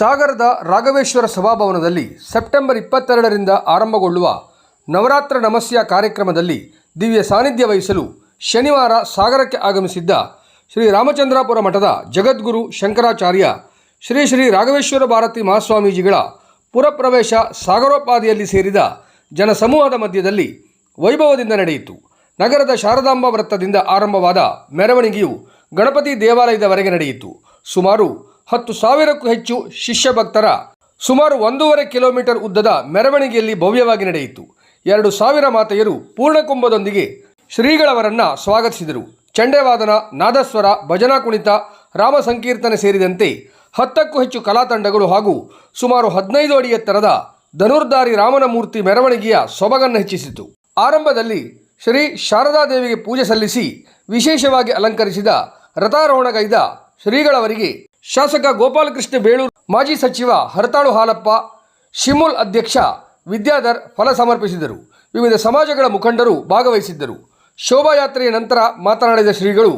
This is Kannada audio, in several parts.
ಸಾಗರದ ರಾಘವೇಶ್ವರ ಸಭಾಭವನದಲ್ಲಿ ಸೆಪ್ಟೆಂಬರ್ ಇಪ್ಪತ್ತೆರಡರಿಂದ ಆರಂಭಗೊಳ್ಳುವ ನವರಾತ್ರ ನಮಸ್ಯ ಕಾರ್ಯಕ್ರಮದಲ್ಲಿ ದಿವ್ಯ ಸಾನ್ನಿಧ್ಯ ವಹಿಸಲು ಶನಿವಾರ ಸಾಗರಕ್ಕೆ ಆಗಮಿಸಿದ್ದ ಶ್ರೀ ರಾಮಚಂದ್ರಾಪುರ ಮಠದ ಜಗದ್ಗುರು ಶಂಕರಾಚಾರ್ಯ ಶ್ರೀ ಶ್ರೀ ರಾಘವೇಶ್ವರ ಭಾರತಿ ಮಹಾಸ್ವಾಮೀಜಿಗಳ ಪುರಪ್ರವೇಶ ಸಾಗರೋಪಾದಿಯಲ್ಲಿ ಸೇರಿದ ಜನಸಮೂಹದ ಮಧ್ಯದಲ್ಲಿ ವೈಭವದಿಂದ ನಡೆಯಿತು. ನಗರದ ಶಾರದಾಂಬ ವೃತ್ತದಿಂದ ಆರಂಭವಾದ ಮೆರವಣಿಗೆಯು ಗಣಪತಿ ದೇವಾಲಯದವರೆಗೆ ನಡೆಯಿತು. ಸುಮಾರು ಹತ್ತು ಸಾವಿರಕ್ಕೂ ಹೆಚ್ಚು ಶಿಷ್ಯ ಭಕ್ತರ ಸುಮಾರು ಒಂದೂವರೆ ಕಿಲೋಮೀಟರ್ ಉದ್ದದ ಮೆರವಣಿಗೆಯಲ್ಲಿ ಭವ್ಯವಾಗಿ ನಡೆಯಿತು. ಎರಡು ಸಾವಿರ ಮಾತೆಯರು ಪೂರ್ಣಕುಂಭದೊಂದಿಗೆ ಶ್ರೀಗಳವರನ್ನ ಸ್ವಾಗತಿಸಿದರು. ಚಂಡೆವಾದನ ನಾದಸ್ವರ, ಭಜನಾ ಕುಣಿತ, ರಾಮ ಸಂಕೀರ್ತನೆ ಸೇರಿದಂತೆ ಹತ್ತಕ್ಕೂ ಹೆಚ್ಚು ಕಲಾ ತಂಡಗಳು ಹಾಗೂ ಸುಮಾರು ಹದಿನೈದು ಅಡಿ ಎತ್ತರದ ಧನುರ್ಧಾರಿ ರಾಮನ ಮೂರ್ತಿ ಮೆರವಣಿಗೆಯ ಸೊಬಗನ್ನು ಹೆಚ್ಚಿಸಿತು. ಆರಂಭದಲ್ಲಿ ಶ್ರೀ ಶಾರದಾದೇವಿಗೆ ಪೂಜೆ ಸಲ್ಲಿಸಿ ವಿಶೇಷವಾಗಿ ಅಲಂಕರಿಸಿದ ರಥಾರೋಹಣಗೈದ ಶ್ರೀಗಳವರಿಗೆ ಶಾಸಕ ಗೋಪಾಲಕೃಷ್ಣ ಬೇಳೂರು ಮಾಜಿ ಸಚಿವ ಹರತಾಳು ಹಾಲಪ್ಪ, ಶಿಮುಲ್ ಅಧ್ಯಕ್ಷ ವಿದ್ಯಾಧರ್ ಫಲ ಸಮರ್ಪಿಸಿದರು. ವಿವಿಧ ಸಮಾಜಗಳ ಮುಖಂಡರು ಭಾಗವಹಿಸಿದ್ದರು. ಶೋಭಾಯಾತ್ರೆಯ ನಂತರ ಮಾತನಾಡಿದ ಶ್ರೀಗಳು,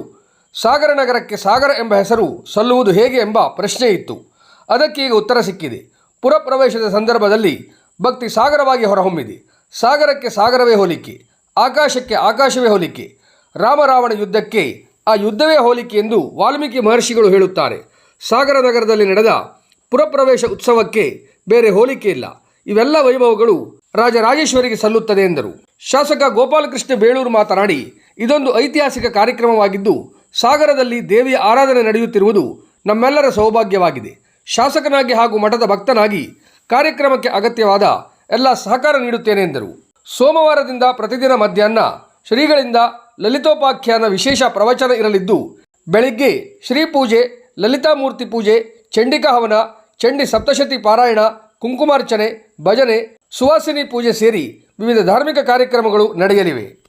ಸಾಗರ ನಗರಕ್ಕೆ ಸಾಗರ ಎಂಬ ಹೆಸರು ಸಲ್ಲುವುದು ಹೇಗೆ ಎಂಬ ಪ್ರಶ್ನೆ ಇತ್ತು. ಅದಕ್ಕೆ ಈಗ ಉತ್ತರ ಸಿಕ್ಕಿದೆ. ಪುರಪ್ರವೇಶದ ಸಂದರ್ಭದಲ್ಲಿ ಭಕ್ತಿ ಸಾಗರವಾಗಿ ಹೊರಹೊಮ್ಮಿದೆ. ಸಾಗರಕ್ಕೆ ಸಾಗರವೇ ಹೋಲಿಕೆ, ಆಕಾಶಕ್ಕೆ ಆಕಾಶವೇ ಹೋಲಿಕೆ. ರಾಮರಾವಣ ಯುದ್ಧಕ್ಕೆ ಆ ಯುದ್ಧವೇ ಹೋಲಿಕೆ ಎಂದು ವಾಲ್ಮೀಕಿ ಮಹರ್ಷಿಗಳು ಹೇಳುತ್ತಾರೆ. ಸಾಗರ ನಗರದಲ್ಲಿ ನಡೆದ ಪುರಪ್ರವೇಶ ಉತ್ಸವಕ್ಕೆ ಬೇರೆ ಹೋಲಿಕೆ ಇಲ್ಲ. ಇವೆಲ್ಲ ವೈಭವಗಳು ರಾಜರಾಜೇಶ್ವರಿಗೆ ಸಲ್ಲುತ್ತದೆ ಎಂದರು. ಶಾಸಕ ಗೋಪಾಲಕೃಷ್ಣ ಬೇಳೂರು ಮಾತನಾಡಿ, ಇದೊಂದು ಐತಿಹಾಸಿಕ ಕಾರ್ಯಕ್ರಮವಾಗಿದ್ದು, ಸಾಗರದಲ್ಲಿ ದೇವಿಯ ಆರಾಧನೆ ನಡೆಯುತ್ತಿರುವುದು ನಮ್ಮೆಲ್ಲರ ಸೌಭಾಗ್ಯವಾಗಿದೆ. ಶಾಸಕನಾಗಿ ಹಾಗೂ ಮಠದ ಭಕ್ತನಾಗಿ ಕಾರ್ಯಕ್ರಮಕ್ಕೆ ಅಗತ್ಯವಾದ ಎಲ್ಲ ಸಹಕಾರ ನೀಡುತ್ತೇನೆ ಎಂದರು. ಸೋಮವಾರದಿಂದ ಪ್ರತಿದಿನ ಮಧ್ಯಾಹ್ನ ಶ್ರೀಗಳಿಂದ ಲಲಿತೋಪಾಖ್ಯಾನ ವಿಶೇಷ ಪ್ರವಚನ ಇರಲಿದ್ದು, ಬೆಳಿಗ್ಗೆ ಶ್ರೀ ಪೂಜೆ ಲಲಿತಾಮೂರ್ತಿ ಪೂಜೆ, ಚಂಡಿಕಾ ಹವನ, ಚಂಡಿ ಸಪ್ತಶತಿ ಪಾರಾಯಣ, ಕುಂಕುಮಾರ್ಚನೆ, ಭಜನೆ, ಸುವಾಸಿನಿ ಪೂಜೆ ಸೇರಿ ವಿವಿಧ ಧಾರ್ಮಿಕ ಕಾರ್ಯಕ್ರಮಗಳು ನಡೆಯಲಿವೆ.